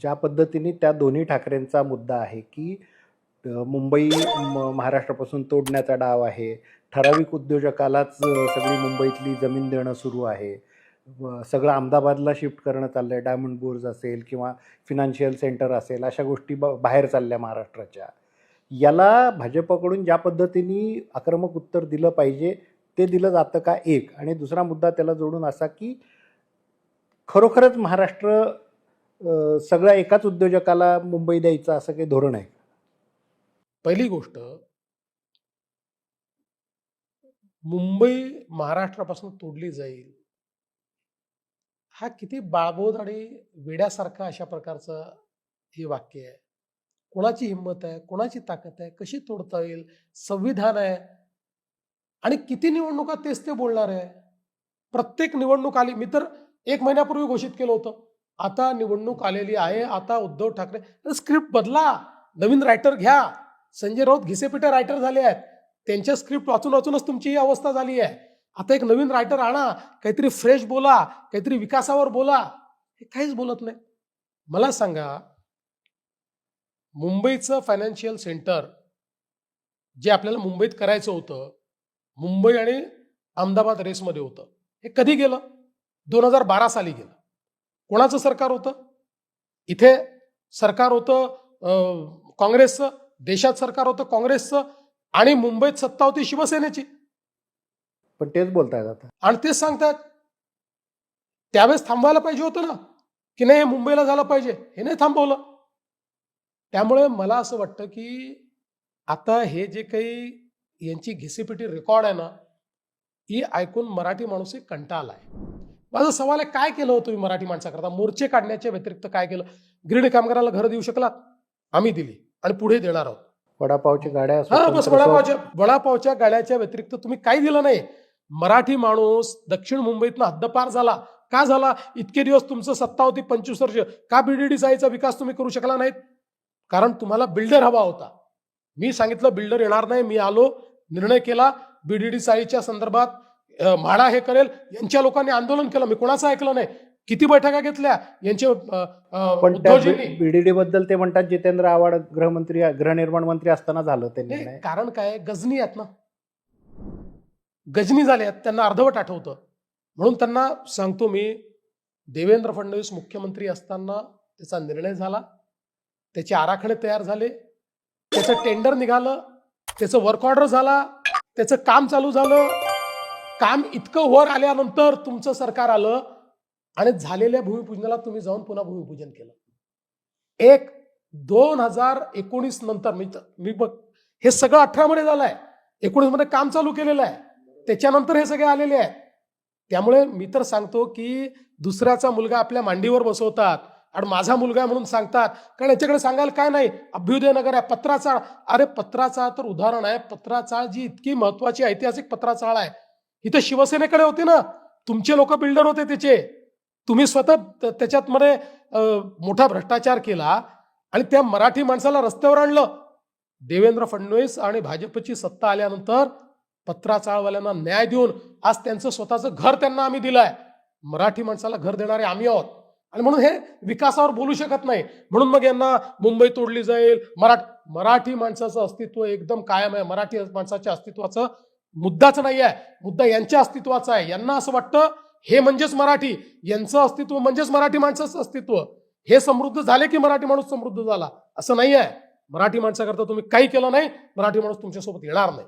ज्या पद्धतीने त्या दोन्ही ठाकरेंचा मुद्दा आहे की मुंबई म- महाराष्ट्रापासून तोडण्याचा डाव आहे. ठराविक उद्योजकालाच सगळी मुंबईतली जमीन देणं सुरू आहे. सगळं अहमदाबादला शिफ्ट करणं चाललं आहे डायमंड बोर्स असेल किंवा फिनान्शियल सेंटर असेल अशा गोष्टी ब बाहेर चालल्या महाराष्ट्राच्या. याला भाजपकडून ज्या पद्धतीने आक्रमक उत्तर दिलं पाहिजे ते दिलं जातं का एक? आणि दुसरा मुद्दा त्याला जोडून असा की खरोखरच महाराष्ट्र सगळ्या एकाच उद्योजकाला मुंबई द्यायचं असं काही धोरण आहे पहिली गोष्ट मुंबई महाराष्ट्रापासून तोडली जाईल हा किती बाळबोध आणि वेड्यासारखा अशा प्रकारचं हे वाक्य आहे. कोणाची हिंमत आहे कोणाची ताकद आहे कशी तोडता येईल संविधान आहे आणि किती निवडणुका तेच ते बोलणार आहे. प्रत्येक निवडणूक आली मी तर एक महिन्यापूर्वी घोषित केलं होतं. आता निवडणूक आलेली आहे आता उद्धव ठाकरे स्क्रिप्ट बदला. नवीन रायटर घ्या. संजय राऊत घिसेपिटे रायटर झाले आहेत. त्यांच्या स्क्रिप्ट वाचून वाचूनच तुमची ही अवस्था झाली आहे. आता एक नवीन रायटर आणा. काहीतरी फ्रेश बोला. काहीतरी विकासावर बोला. हे काहीच बोलत नाही. मला सांगा मुंबईचं फायनान्शियल सेंटर जे आपल्याला मुंबईत करायचं होतं मुंबई आणि अहमदाबाद रेसमध्ये होतं हे कधी गेलं? दोन हजार बारा साली गेलं. कोणाचं सरकार होतं? इथे सरकार होतं काँग्रेसचं देशात सरकार होतं काँग्रेसचं आणि मुंबईत सत्ता होती शिवसेनेची. पण तेच बोलतायत आता. आणि तेच सांगतात त्यावेळेस थांबवायला पाहिजे होतं ना? की नाही हे मुंबईला झालं पाहिजे. हे नाही थांबवलं. त्यामुळे मला असं वाटतं की आता हे जे काही यांची घिसीपिटी रेकॉर्ड आहे ना ही ऐकून मराठी माणूस कंटाळा आहे माझा सवाल आहे काय केलं होतं तुम्ही मराठी माणसाकरता? मोर्चे काढण्याच्या व्यतिरिक्त काय केलं? ग्रीड कामगाराला घरं देऊ शकलात आम्ही दिली आणि पुढे देणार आहोत. वडापावच्या गाड्या हा बस वडापावच्या वडापावच्या गाड्याच्या व्यतिरिक्त तुम्ही काही दिलं नाही. मराठी माणूस दक्षिण मुंबईतनं हद्दपार झाला. का झाला? इतके दिवस तुमचं सत्ता होती पंचवीस वर्ष. का बीडीडी साईचा विकास तुम्ही करू शकला नाहीत? कारण तुम्हाला बिल्डर हवा होता. मी सांगितलं बिल्डर येणार नाही. मी आलो निर्णय केला. बीडीडी साईच्या संदर्भात म्हाडा हे करेल यांच्या लोकांनी आंदोलन केलं. मी कोणाचं ऐकलं नाही. किती बैठका घेतल्या? यांचे पण बीडीडी बद्दल ते म्हणतात जितेंद्र आव्हाड गृहमंत्री गृहनिर्माण मंत्री असताना झालं ते निर्णय. कारण काय? गजनी आहेत ना. गजनी झाले आहेत त्यांना अर्धवट आठवतं. म्हणून त्यांना सांगतो मी देवेंद्र फडणवीस मुख्यमंत्री असताना त्याचा निर्णय झाला. त्याचे आराखडे तयार झाले. त्याचं टेंडर निघालं. त्याचं वर्क ऑर्डर झाला. त्याचं काम चालू झालं. काम इतकं वर आल्यानंतर तुमचं सरकार आलं आणि झालेल्या भूमिपूजनाला तुम्ही जाऊन पुन्हा भूमिपूजन केलं. एक दोन हजार एकोणीस नंतर मी मी बघ हे सगळं अठरा मध्ये झालं आहे एकोणीसमध्ये काम चालू केलेलं आहे. त्याच्यानंतर हे सगळे आलेले आहे त्यामुळे मी तर सांगतो की दुसऱ्याचा मुलगा आपल्या मांडीवर बसवतात आणि माझा मुलगा आहे म्हणून सांगतात. कारण याच्याकडे सांगायला काय नाही. अभ्युदय नगर आहे पत्राचाळ. अरे पत्राचाळ तर उदाहरण आहे. पत्राचाळ जी इतकी महत्वाची ऐतिहासिक पत्राचाळ आहे. इथं शिवसेनेकडे होते ना. तुमचे लोक बिल्डर होते त्याचे. तुम्ही स्वतः त्याच्यात मध्ये मोठा भ्रष्टाचार केला आणि त्या मराठी माणसाला रस्त्यावर आणलं. देवेंद्र फडणवीस आणि भाजपची सत्ता आल्यानंतर पत्राचाळवाल्यांना न्याय देऊन आज त्यांचं स्वतःचं घर त्यांना आम्ही दिलंय. मराठी माणसाला घर देणारे आम्ही आहोत. आणि म्हणून हे विकासावर बोलू शकत नाही. म्हणून मग यांना मुंबई तोडली जाईल. मराठ मराठी माणसाचं अस्तित्व एकदम कायम आहे. मराठी माणसाच्या अस्तित्वाचं मुद्दाच नाही आहे मुद्दा यांच्या अस्तित्वाचा आहे. यांना असं वाटतं हे म्हणजेच मराठी यांचं अस्तित्व म्हणजेच मराठी माणसाचं अस्तित्व. हे समृद्ध झाले की मराठी माणूस समृद्ध झाला? असं नाही आहे मराठी माणसाकरता तुम्ही काही केलं नाही मराठी माणूस तुमच्यासोबत येणार नाही.